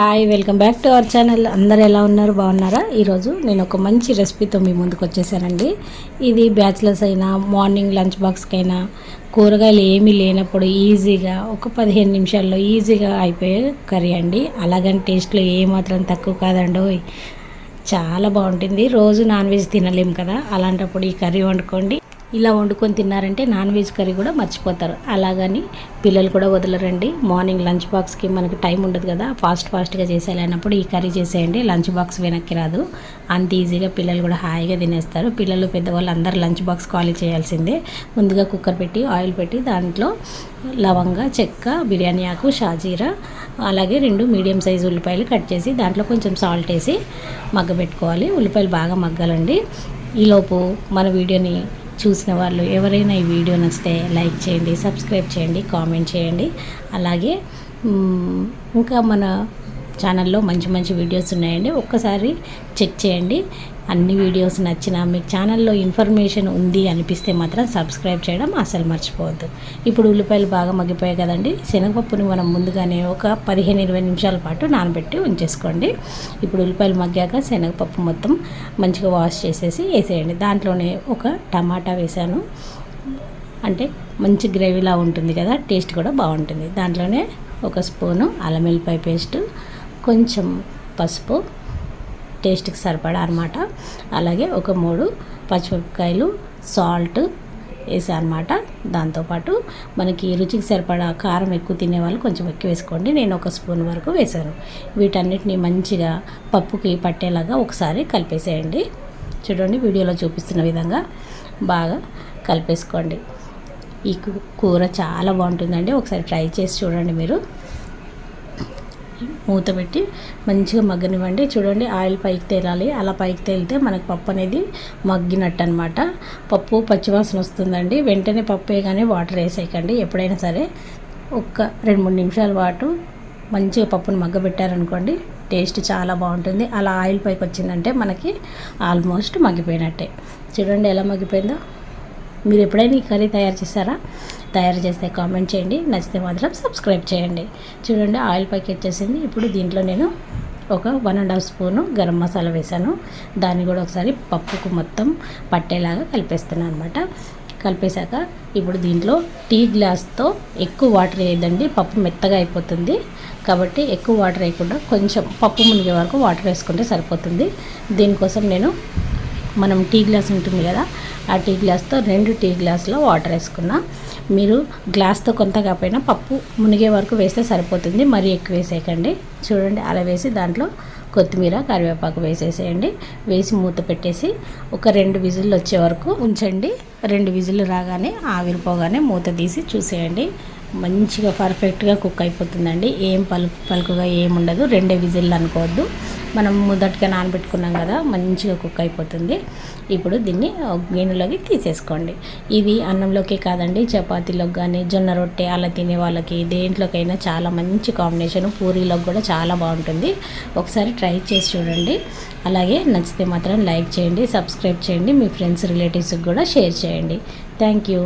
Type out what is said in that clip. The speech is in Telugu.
Hi welcome back to our channel అందరు ఎలా ఉన్నారు? బాగున్నారా? ఈరోజు నేను ఒక మంచి రెసిపీతో మీ ముందుకు వచ్చేసానండి. ఇది బ్యాచిలర్స్ అయినా మార్నింగ్ లంచ్ బాక్స్కైనా కూరగాయలు ఏమీ లేనప్పుడు ఈజీగా ఒక పదిహేను నిమిషాల్లో ఈజీగా అయిపోయే కర్రీ అండి. అలాగని టేస్ట్లో ఏమాత్రం తక్కువ కాదండి. చాలా బాగుంటుంది. రోజు నాన్ వెజ్ తినలేము కదా? అలాంటప్పుడు ఈ కర్రీ వండుకోండి. ఇలా వండుకొని తిన్నారంటే నాన్ వెజ్ కర్రీ కూడా మర్చిపోతారు. అలాగని పిల్లలు కూడా వదలరండి. మార్నింగ్ లంచ్ బాక్స్కి మనకి టైం ఉండదు కదా ఫాస్ట్ ఫాస్ట్గా చేసేయాలన్నప్పుడు ఈ కర్రీ చేసేయండి. లంచ్ బాక్స్ వెనక్కి రాదు. అంత ఈజీగా పిల్లలు కూడా హాయిగా తినేస్తారు. పిల్లలు పెద్దవాళ్ళు అందరూ లంచ్ బాక్స్ ఖాళీ చేయాల్సిందే. ముందుగా కుక్కర్ పెట్టి ఆయిల్ పెట్టి దాంట్లో లవంగ చెక్క బిర్యానీ ఆకు షాజీరా అలాగే రెండు మీడియం సైజు ఉల్లిపాయలు కట్ చేసి దాంట్లో కొంచెం సాల్ట్ వేసి మగ్గబెట్టుకోవాలి. ఉల్లిపాయలు బాగా మగ్గాలండి. ఈలోపు మన వీడియోని చూసిన వాళ్ళు ఎవరైనా ఈ వీడియో నచ్చితే లైక్ చేయండి సబ్స్క్రైబ్ చేయండి కామెంట్ చేయండి. అలాగే ఇంకా మన ఛానల్లో మంచి మంచి వీడియోస్ ఉన్నాయండి. ఒక్కసారి చెక్ చేయండి. అన్ని వీడియోస్ నచ్చినా మీకు ఛానల్లో ఇన్ఫర్మేషన్ ఉంది అనిపిస్తే మాత్రం సబ్స్క్రైబ్ చేయడం అసలు మర్చిపోవద్దు. ఇప్పుడు ఉల్లిపాయలు బాగా మగ్గిపోయాయి కదండి. శనగపప్పుని మనం ముందుగానే ఒక పదిహేను ఇరవై నిమిషాల పాటు నానబెట్టి ఉంచేసుకోండి. ఇప్పుడు ఉల్లిపాయలు మగ్గాక శనగపప్పు మొత్తం మంచిగా వాష్ చేసేసి వేసేయండి. దాంట్లోనే ఒక టమాటా వేసాను. అంటే మంచి గ్రేవీలా ఉంటుంది కదా టేస్ట్ కూడా బాగుంటుంది. దాంట్లోనే ఒక స్పూను అల్లం వెల్లిపాయ పేస్ట్ కొంచెం పసుపు టేస్ట్కి సరిపడా అనమాట అలాగే ఒక మూడు పచ్చిమిరపకాయలు సాల్ట్ వేసా అనమాట దాంతోపాటు మనకి రుచికి సరిపడా కారం ఎక్కువ తినేవాళ్ళు కొంచెం ఎక్కువ వేసుకోండి. నేను ఒక స్పూన్ వరకు వేశాను. వీటన్నిటిని మంచిగా పప్పుకి పట్టేలాగా ఒకసారి కలిపేసేయండి. చూడండి వీడియోలో చూపిస్తున్న విధంగా బాగా కలిపేసుకోండి. ఈ కూర చాలా బాగుంటుందండి. ఒకసారి ట్రై చేసి చూడండి మీరు. మూత పెట్టి మంచిగా మగ్గనివ్వండి. చూడండి ఆయిల్ పైకి తేలాలి. అలా పైకి తేలితే మనకు పప్పు అనేది మగ్గినట్టు అనమాట పప్పు పచ్చివాసన వస్తుందండి. వెంటనే పప్పు వేయగానే వాటర్ వేసేయకండి. ఎప్పుడైనా సరే ఒక్క రెండు మూడు నిమిషాల పాటు మంచిగా పప్పును మగ్గబెట్టారనుకోండి టేస్ట్ చాలా బాగుంటుంది. అలా ఆయిల్ పైకి వచ్చిందంటే మనకి ఆల్మోస్ట్ మగ్గిపోయినట్టే. చూడండి ఎలా మగ్గిపోయిందో. మీరు ఎప్పుడైనా ఈ కర్రీ తయారు చేస్తారా తయారు చేస్తే కామెంట్ చేయండి. నచ్చితే మాత్రం సబ్స్క్రైబ్ చేయండి. చూడండి ఆయిల్ ప్యాకెట్ వచ్చేసింది. ఇప్పుడు దీంట్లో నేను ఒక one and half spoon garam masala వేసాను దాన్ని కూడా ఒకసారి పప్పుకు మొత్తం పట్టేలాగా కలిపేస్తున్నాను అనమాట కలిపేశాక ఇప్పుడు దీంట్లో టీ గ్లాస్తో ఎక్కువ వాటర్ వేయదండి పప్పు మెత్తగా అయిపోతుంది. కాబట్టి ఎక్కువ వాటర్ వేయకుండా కొంచెం పప్పు మునిగే వరకు వాటర్ వేసుకుంటే సరిపోతుంది. దీనికోసం నేను మనం టీ గ్లాస్ ఉంటుంది కదా ఆ టీ గ్లాస్తో రెండు టీ గ్లాసులో వాటర్ వేసుకున్నా. మీరు గ్లాస్తో కొంత కాకపోయినా పప్పు మునిగే వరకు వేస్తే సరిపోతుంది. మరీ ఎక్కువ వేసేయకండి. చూడండి అలా వేసి దాంట్లో కొత్తిమీర కరివేపాకు వేసేసేయండి. వేసి మూత పెట్టేసి ఒక రెండు విజిల్లు వచ్చే వరకు ఉంచండి. రెండు విజిల్లు రాగానే ఆవిరిపోగానే మూత తీసి చూసేయండి. మంచిగా పర్ఫెక్ట్గా కుక్ అయిపోతుందండి. ఏం పలుకు పలుకుగా ఏముండదు. రెండే విజిల్లు అనుకోవద్దు. మనం మొదటిగా నానబెట్టుకున్నాం కదా మంచిగా కుక్ అయిపోతుంది. ఇప్పుడు దీన్ని గిన్నెలోకి తీసేసుకోండి. ఇది అన్నంలోకి కాదండి చపాతీలోకి కానీ జొన్న రొట్టె అలా తినే వాళ్ళకి దేంట్లోకైనా చాలా మంచి కాంబినేషన్. పూరీలోకి కూడా చాలా బాగుంటుంది. ఒకసారి ట్రై చేసి చూడండి. అలాగే నచ్చితే మాత్రం లైక్ చేయండి సబ్స్క్రైబ్ చేయండి మీ ఫ్రెండ్స్ రిలేటివ్స్కి కూడా షేర్ చేయండి. Thank you.